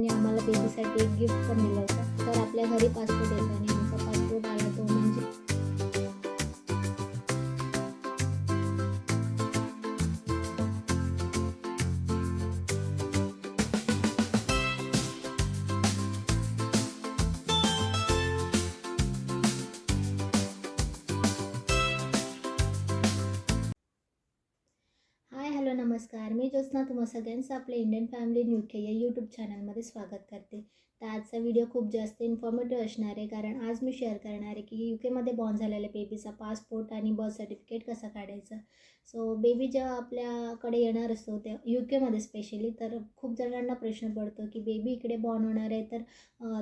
आणि आम्हाला बेबीसाठी एक गिफ्ट पण दिलं होतं. तर आपल्या घरी पासपोर्ट येतो आणि आमचा पासपोर्ट आला तो म्हणजे नमस्कार. मी ज्योत्स्ना तुम्हा सगळ्यांचं आपल्या इंडियन फॅमिली न्यू के या यूट्यूब चॅनलमध्ये स्वागत करते. तर आजचा व्हिडिओ खूप जास्त इन्फॉर्मेटिव्ह असणार आहे. कारण आज मी शेअर करणार आहे की यू केमध्ये बॉर्न झालेल्या बेबीचा पासपोर्ट आणि बर्थ सर्टिफिकेट कसा काढायचा. सो बेबी जेव्हा आपल्याकडे येणार असतो त्या यू केमध्ये स्पेशली तर खूप जणांना प्रश्न पडतो की बेबी इकडे बॉर्न होणार आहे तर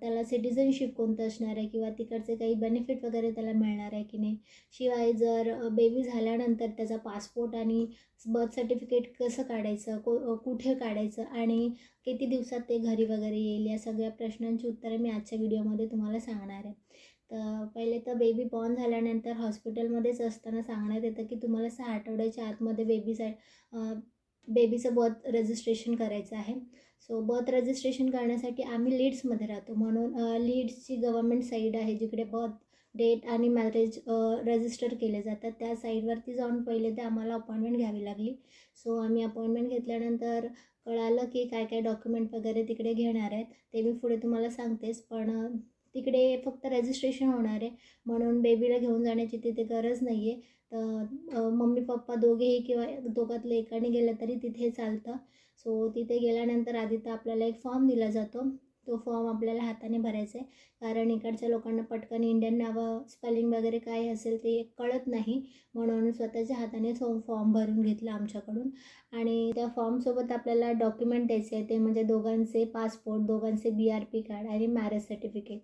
त्याला सिटिझनशिप कोणतं असणार आहे? किंवा तिकडचे काही बेनिफिट वगैरे त्याला मिळणार आहे की नाही? शिवाय जर बेबी झाल्यानंतर त्याचा पासपोर्ट आणि बर्थ सर्टिफिकेट कसं काढायचं? को कुठे काढायचं? आणि किती दिवसात ते घरी वगैरे येईल या सगळ्या प्रश्नांची उत्तरं मी आजच्या व्हिडिओमध्ये तुम्हाला सांगणार आहे. तर पहिले तर बेबी बॉर्न झाल्यानंतर हॉस्पिटलमध्येच असताना सांगण्यात येतं की तुम्हाला सहा आठवड्याच्या आतमध्ये बेबीसा बेबीचं बर्थ रजिस्ट्रेशन करायचं आहे. सो बर्थ रजिस्ट्रेशन करण्यासाठी आम्ही लीड्समध्ये राहतो. म्हणून लीड्सची गव्हर्मेंट साईड आहे जिकडे बर्थ डेट आणि मॅरेज रजिस्टर केले जातात. त्या साईडवरती जाऊन पहिले ते आम्हाला अपॉइंटमेंट घ्यावी लागली. सो आम्ही अपॉइंटमेंट घेतल्यानंतर कळालं की काय काय डॉक्युमेंट वगैरे तिकडे घेणार आहेत ते मी पुढे तुम्हाला सांगतेच. पण तिकडे फक्त रजिस्ट्रेशन होणार आहे. म्हणून बेबीला घेऊन जाण्याची तिथे गरज नाही आहे तर मम्मी पप्पा दोघेही किंवा दोघातले एकाने गेलं तरी तिथे चालतं. सो तिथे गेल्यानंतर आधी तर आपल्याला एक फॉर्म दिला जातो. तो फॉर्म आपल्याला हाताने भरायचा आहे. कारण इकडच्या लोकांना पटकन इंडियन नावं स्पेलिंग वगैरे काय असेल ते कळत नाही. म्हणून स्वतःच्या हाताने तो फॉर्म भरून घेतला आमच्याकडून. आणि त्या फॉर्मसोबत आपल्याला डॉक्युमेंट द्यायचे आहे. ते म्हणजे दोघांचे पासपोर्ट दोघांचे बी आर पी कार्ड आणि मॅरेज सर्टिफिकेट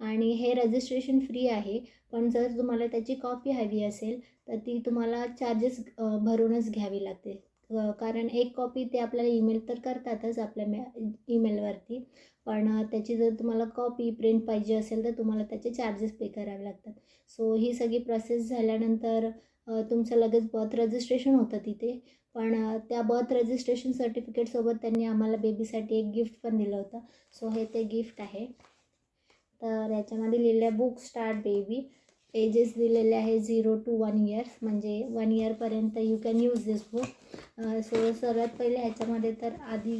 आणि हे रजिस्ट्रेशन फ्री आहे. पण जर तुम्हाला त्याची कॉपी हवी असेल तर ती तुम्हाला चार्जेस भरूनच घ्यावी लागते. कारण एक कॉपी ते आपल्याला ईमेल तर करतातच आपल्या मे ईमेलवरती पण त्याची जर तुम्हाला कॉपी प्रिंट पाहिजे असेल तर तुम्हाला त्याचे चार्जेस पे करावे लागतात. सो ही सगळी प्रोसेस झाल्यानंतर तुमचं लगेच बर्थ रजिस्ट्रेशन होतं तिथे. पण त्या बर्थ रजिस्ट्रेशन सर्टिफिकेटसोबत त्यांनी आम्हाला बेबीसाठी एक गिफ्ट पण दिलं होतं. सो हे ते गिफ्ट आहे. तर याच्यामध्ये लिहिलं आहे बुक स्टार्ट बेबी एजेस दिलेले आहे झिरो टू वन इयर्स म्हणजे one इयरपर्यंत you can use this book so सर्वात पहिले ह्याच्यामध्ये तर आधी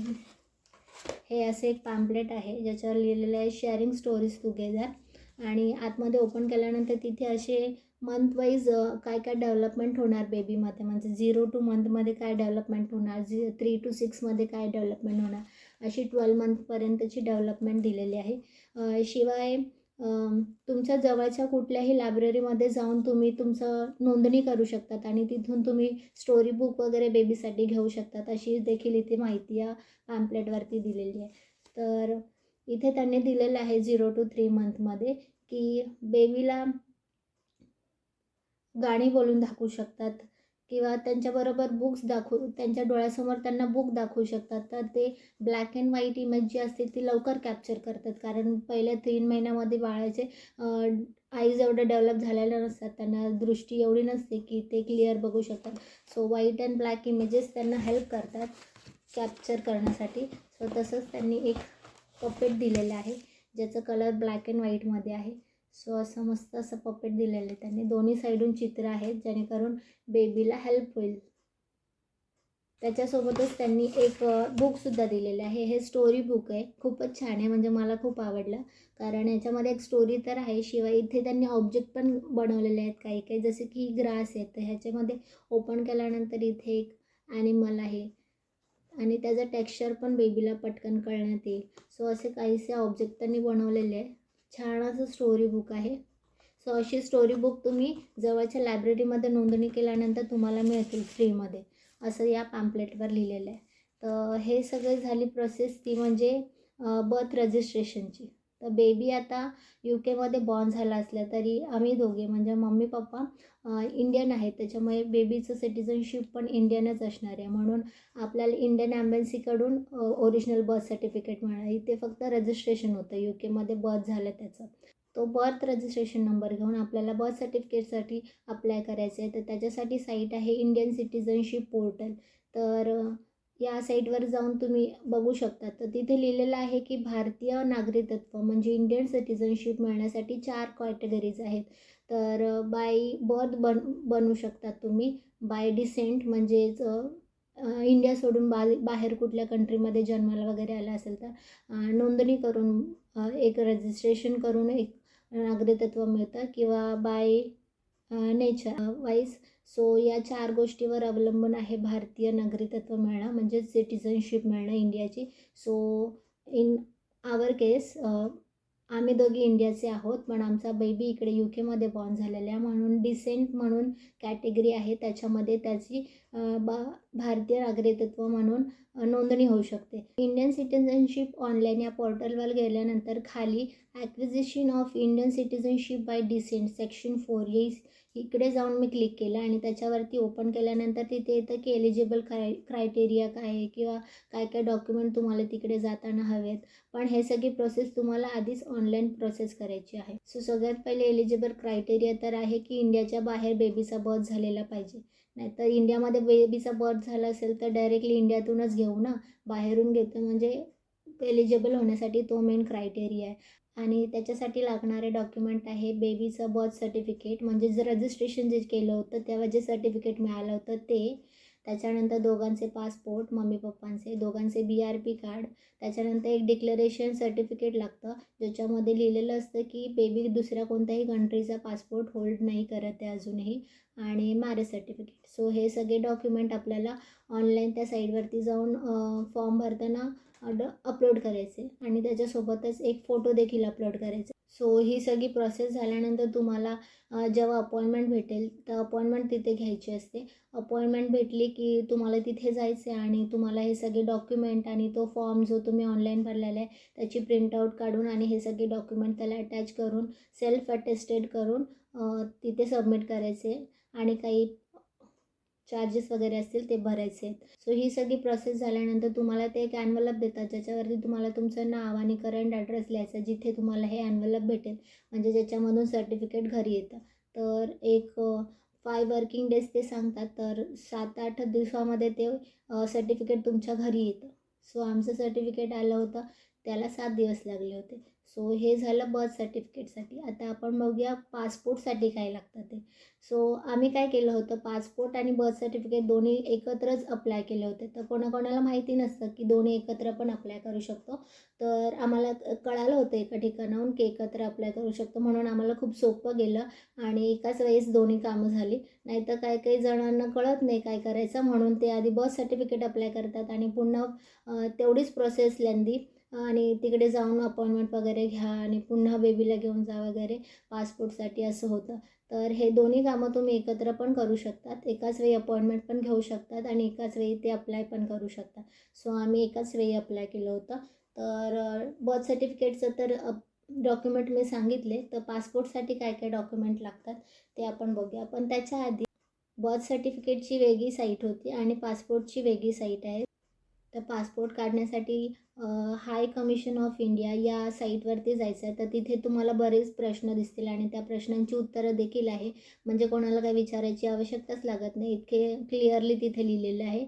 हे असे एक पॅम्पलेट आहे ज्याच्यावर लिहिलेलं आहे शेअरिंग स्टोरीज टुगेदर आणि आतमध्ये ओपन केल्यानंतर तिथे असे मंथ वाईज काय काय डेव्हलपमेंट होणार बेबीमध्ये म्हणजे झिरो टू मंथमध्ये काय डेव्हलपमेंट होणार झि थ्री टू सिक्समध्ये काय डेव्हलपमेंट होणार अशी ट्वेल्व मंथपर्यंतची डेव्हलपमेंट दिलेली आहे. शिवाय तुमच्या जवळच्या कुठल्याही लायब्ररीमध्ये जाऊन तुम्ही तुमचं नोंदणी करू शकतात आणि तिथून तुम्ही स्टोरी बुक वगैरे बेबीसाठी घेऊ शकतात अशी देखील इथे माहिती या पॅम्पलेटवरती दिलेली आहे. तर इथे त्यांनी दिलेलं आहे झिरो टू थ्री मंथमध्ये की बेबीला गाणी बोलून दाखवू शकतात. किंवा त्यांच्याबरोबर बुक्स दाखवू त्यांच्या डोळ्यासमोर त्यांना बुक दाखवू शकतात. तर ते ब्लॅक अँड व्हाईट इमेज जी असते ती लवकर कॅप्चर करतात. कारण पहिल्या तीन महिन्यामध्ये बाळाचे आईज एवढं डेव्हलप झालेल्या नसतात. त्यांना दृष्टी एवढी नसते की ते क्लिअर बघू शकतात. So white and black images त्यांना हेल्प करतात कॅप्चर करण्यासाठी. सो तसंच त्यांनी एक पपेट दिलेलं आहे ज्याचं कलर ब्लॅक अँड व्हाईटमध्ये आहे. सो असं मस्त असं पपेट दिलेलं आहे. त्यांनी दोन्ही साईडून चित्र आहेत जेणेकरून बेबीला हेल्प होईल. त्याच्यासोबतच त्यांनी एक बुकसुद्धा दिलेलं आहे. हे स्टोरी बुक आहे. खूपच छान आहे. म्हणजे मला खूप आवडलं. कारण याच्यामध्ये एक स्टोरी तर आहे. शिवाय इथे त्यांनी ऑब्जेक्ट पण बनवलेले आहेत काही काही. जसे की ग्रास आहेत तर ह्याच्यामध्ये ओपन केल्यानंतर इथे एक ॲनिमल आहे. आणि त्याचं टेक्स्चर पण बेबीला पटकन कळण्यात येईल. सो असे काहीसे ऑब्जेक्ट त्यांनी बनवलेले आहे छान असं स्टोरी बुक आहे. सो अशी स्टोरी बुक तुम्ही जवळच्या लायब्ररीमध्ये नोंदणी केल्यानंतर तुम्हाला मिळतील फ्रीमध्ये असं या पॅम्पलेटवर लिहिलेलं आहे. तर हे सगळे झाली प्रोसेस ती म्हणजे बर्थ रजिस्ट्रेशनची तर बेबी आता यू केमध्ये बॉर्न झाला असला तरी आम्ही दोघे म्हणजे मम्मी पप्पा इंडियन आहेत. त्याच्यामुळे बेबीचं सिटिझनशिप पण इंडियनच असणार आहे. म्हणून आपल्याला इंडियन ॲम्बन्सीकडून ओरिजिनल बर्थ सर्टिफिकेट मिळणार. इथे फक्त रजिस्ट्रेशन होतं. यू केमध्ये बर्थ झालं त्याचं. तो बर्थ रजिस्ट्रेशन नंबर घेऊन आपल्याला बर्थ सर्टिफिकेटसाठी अप्लाय करायचं आहे तर त्याच्यासाठी साईट आहे इंडियन सिटिझनशिप पोर्टल तर या साईटवर जाऊन तुम्ही बघू शकता. तर तिथे लिहिलेलं आहे की भारतीय नागरिकत्व म्हणजे इंडियन सिटिझनशिप मिळण्यासाठी चार कॅटेगरीज आहेत. तर बाय बर्थ बन बनवू शकतात तुम्ही. बाय डिसेंट म्हणजेच इंडिया सोडून बा बाहेर कुठल्या कंट्रीमध्ये जन्माला वगैरे आला असेल तर नोंदणी करून एक रजिस्ट्रेशन करून एक नागरिकत्व मिळतं. किंवा बाय नेचर वाईज सो या चार गोष्टीवर अवलंबून आहे भारतीय नागरिकत्व मिळणं म्हणजेच सिटिझनशिप मिळणं इंडियाची. सो इन आवर केस आम्ही दोघी इंडियाचे आहोत पण आमचा बेबी इकडे यू केमध्ये बॉर्न झालेला आहे. म्हणून डिसेंट म्हणून कॅटेगरी आहे. त्याच्यामध्ये त्याची बा भारतीय नागरिकत्व म्हणून नोंदणी होऊ शकते. इंडियन सिटिझनशिप ऑनलाईन या पोर्टलवर गेल्यानंतर खाली acquisition of Indian citizenship by descent section four ही इकडे जाऊन मी क्लिक केलं आणि त्याच्यावरती ओपन केल्यानंतर तिथे येतं की एलिजिबल क्राय क्रायटेरिया काय आहे किंवा काय काय डॉक्युमेंट तुम्हाला तिकडे जाताना हवेत. पण हे सगळी प्रोसेस तुम्हाला आधीच ऑनलाईन प्रोसेस करायची आहे. सो सगळ्यात पहिले एलिजिबल क्रायटेरिया तर आहे की इंडियाच्या बाहेर बेबीचा बर्थ झालेला पाहिजे. नाहीतर इंडियामध्ये बेबीचा बर्थ झाला असेल तर डायरेक्टली इंडियातूनच घेऊ ना? बाहेरून घेतो म्हणजे एलिजिबल होण्यासाठी तो मेन क्रायटेरिया आहे. आणि त्याच्यासाठी लागणारे डॉक्युमेंट आहे बेबीचं बर्थ सर्टिफिकेट म्हणजे जे रजिस्ट्रेशन जे केलं होतं तेव्हा जे सर्टिफिकेट मिळालं होतं ते त्याच्यानंतर दोघांचे पासपोर्ट मम्मी पप्पांचे दोघांचे बी आर पी कार्ड त्याच्यानंतर एक डिक्लरेशन सर्टिफिकेट लागतं ज्याच्यामध्ये लिहिलेलं असतं की बेबी दुसऱ्या कोणत्याही कंट्रीचा पासपोर्ट होल्ड नाही करत आहे अजूनही आणि मॅरेज सर्टिफिकेट सो हे सगळे डॉक्युमेंट आपल्याला ऑनलाईन त्या साईडवरती जाऊन फॉर्म भरताना अपलोड करायचे आणि त्याच्यासोबतच एक फोटो देखील अपलोड करायचे. सो ही सगळी प्रोसेस झाल्यानंतर तुम्हाला जेव्हा अपॉइंटमेंट भेटेल तर अपॉइंटमेंट तिथे घ्यायची असते. अपॉइंटमेंट भेटली की तुम्हाला तिथे जायचं आहे आणि तुम्हाला हे सगळे डॉक्युमेंट आणि तो फॉर्म जो तुम्ही ऑनलाईन भरलेला आहे त्याची प्रिंटआउट काढून आणि हे सगळे डॉक्युमेंट त्याला अटॅच करून सेल्फ अटेस्टेड करून तिथे सबमिट करायचे. आणि काही चार्जेस वगैरे असतील ते भरायचे. सो ही सगळी प्रोसेस झाल्यानंतर तुम्हाला ते एक ॲन्वलप देतात ज्याच्यावरती तुम्हाला तुमचं नाव आणि करंट ॲड्रेस लिहायचा जिथे तुम्हाला हे ॲन्वलप भेटेल. म्हणजे ज्याच्यामधून सर्टिफिकेट घरी येतं. तर एक फाय वर्किंग डेज ते सांगतात तर सात आठ दिवसामध्ये ते सर्टिफिकेट तुमच्या घरी येतं. सो आमचं सर्टिफिकेट आलं होतं त्याला सात दिवस लागले होते. सो हे झालं बर्थ सर्टिफिकेटसाठी आता आपण बघूया पासपोर्टसाठी काय लागतं ते. सो आम्ही काय केलं होतं पासपोर्ट आणि बर्थ सर्टिफिकेट दोन्ही एकत्रच अप्लाय केले होते. तर कोणाकोणाला माहिती नसतं की दोन्ही एकत्र पण अप्लाय करू शकतो. तर आम्हाला कळालं होतं एका ठिकाणाहून की एकत्र अप्लाय करू शकतो म्हणून आम्हाला खूप सोपं गेलं आणि एकाच वेळेस दोन्ही कामं झाली. नाहीतर काही काही जणांना कळत नाही काय करायचं म्हणून ते आधी बर्थ सर्टिफिकेट अप्लाय करतात आणि पुन्हा तेवढीच प्रोसेस लेंदी आणि तिकडे जाऊन अपॉइंटमेंट वगैरे घ्या आणि पुन्हा बेबीला घेऊन जा वगैरे पासपोर्टसाठी असं होतं. तर हे दोन्ही कामं तुम्ही एकत्र पण करू शकतात. एकाच वेळी अपॉइंटमेंट पण घेऊ शकतात आणि एकाच वेळी ते अप्लाय पण करू शकतात. सो आम्ही एकाच वेळी अप्लाय केलं होतं. तर बर्थ सर्टिफिकेटचं तर डॉक्युमेंट मी सांगितले. तर पासपोर्टसाठी काय काय डॉक्युमेंट लागतात ते आपण बघूया. पण त्याच्या आधी बर्थ सर्टिफिकेटची वेगळी साईट होती आणि पासपोर्टची वेगळी साईट आहे. तर पासपोर्ट काढण्यासाठी हाय कमिशन ऑफ इंडिया या साईटवरती जायचं आहे तर तिथे तुम्हाला बरेच प्रश्न दिसतील आणि त्या प्रश्नांची उत्तरं देखील आहे. म्हणजे कोणाला काही विचारायची आवश्यकताच लागत नाही. इतके क्लिअरली तिथे लिहिलेलं आहे.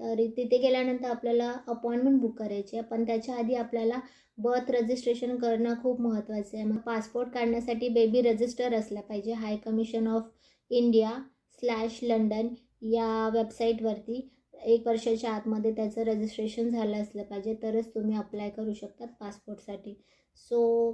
तर तिथे गेल्यानंतर आपल्याला अपॉइंटमेंट बुक करायची आहे. पण त्याच्या आधी आपल्याला बर्थ रजिस्ट्रेशन करणं खूप महत्त्वाचं आहे. मग पासपोर्ट काढण्यासाठी बेबी रजिस्टर असला पाहिजे. High commission of India slash London या वेबसाईटवरती एक वर्षाच्या आतमध्ये त्याचं रजिस्ट्रेशन झालं असलं पाहिजे तरच तुम्ही अप्लाय करू शकतात पासपोर्टसाठी सो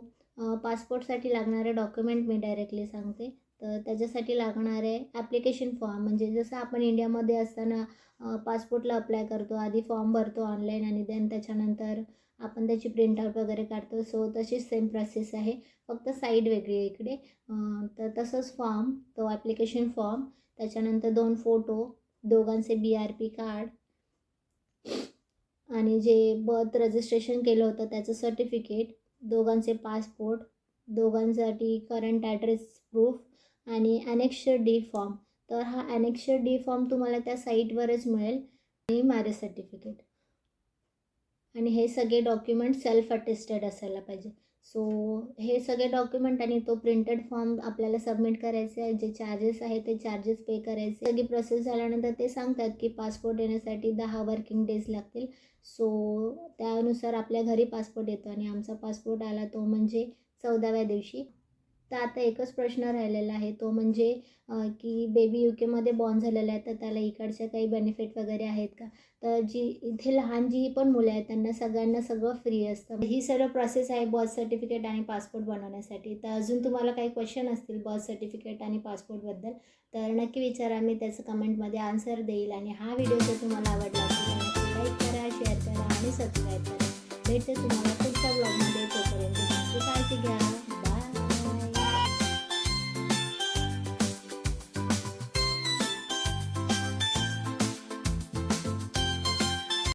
पासपोर्टसाठी लागणारे डॉक्युमेंट मी डायरेक्टली सांगते. तर त्याच्यासाठी लागणारे ॲप्लिकेशन फॉर्म म्हणजे जसं आपण इंडियामध्ये असताना पासपोर्टला अप्लाय करतो आधी फॉर्म भरतो ऑनलाईन आणि देन त्याच्यानंतर आपण त्याची प्रिंटआउट वगैरे काढतो. सो तशीच सेम प्रोसेस आहे. फक्त साईड वेगळी आहे इकडे. तर तसंच फॉर्म तो ॲप्लिकेशन फॉर्म त्याच्यानंतर दोन फोटो दोघांचे बी आर पी कार्ड आणि जे बर्थ रजिस्ट्रेशन केलं होतं त्याचं सर्टिफिकेट दोघांचे पासपोर्ट दोघांसाठी करंट ॲड्रेस प्रूफ आणि ॲनेक्शर डी फॉर्म तर हा ॲनेक्शर डी फॉर्म तुम्हाला त्या साईटवरच मिळेल आणि मॅरेज सर्टिफिकेट आणि हे सगळे डॉक्युमेंट सेल्फ अटेस्टेड असायला पाहिजे. सो हे सगळे डॉक्युमेंट आणि तो प्रिंटेड फॉर्म आपल्याला सबमिट करायचे आहे. जे चार्जेस आहे ते चार्जेस पे करायचे. सगळी प्रोसेस झाल्यानंतर ते सांगतात की पासपोर्ट येण्यासाठी दहा वर्किंग डेज लागतील. सो त्यानुसार आपल्या घरी पासपोर्ट येतो आणि आमचा पासपोर्ट आला तो म्हणजे चौदाव्या दिवशी. तर आता एकच प्रश्न राहिलेला आहे. तो म्हणजे की बेबी यू केमध्ये बॉर्न झालेला आहे तर त्याला इकडच्या काही बेनिफिट वगैरे आहेत का? तर जी इथे लहान जी पण मुलं आहेत त्यांना सगळ्यांना सगळं फ्री असतं. ही सर्व प्रोसेस आहे बर्थ सर्टिफिकेट आणि पासपोर्ट बनवण्यासाठी. तर अजून तुम्हाला काही क्वेश्चन असतील बर्थ सर्टिफिकेट आणि पासपोर्टबद्दल तर नक्की विचारा. मी त्याचं कमेंटमध्ये आन्सर देईल आणि हा व्हिडिओ जर तुम्हाला आवडला असेल लाईक करा शेअर करा आणि सबस्क्राईब करा. भेटते तुम्हाला पुढच्या ब्लॉगमध्ये तोपर्यंत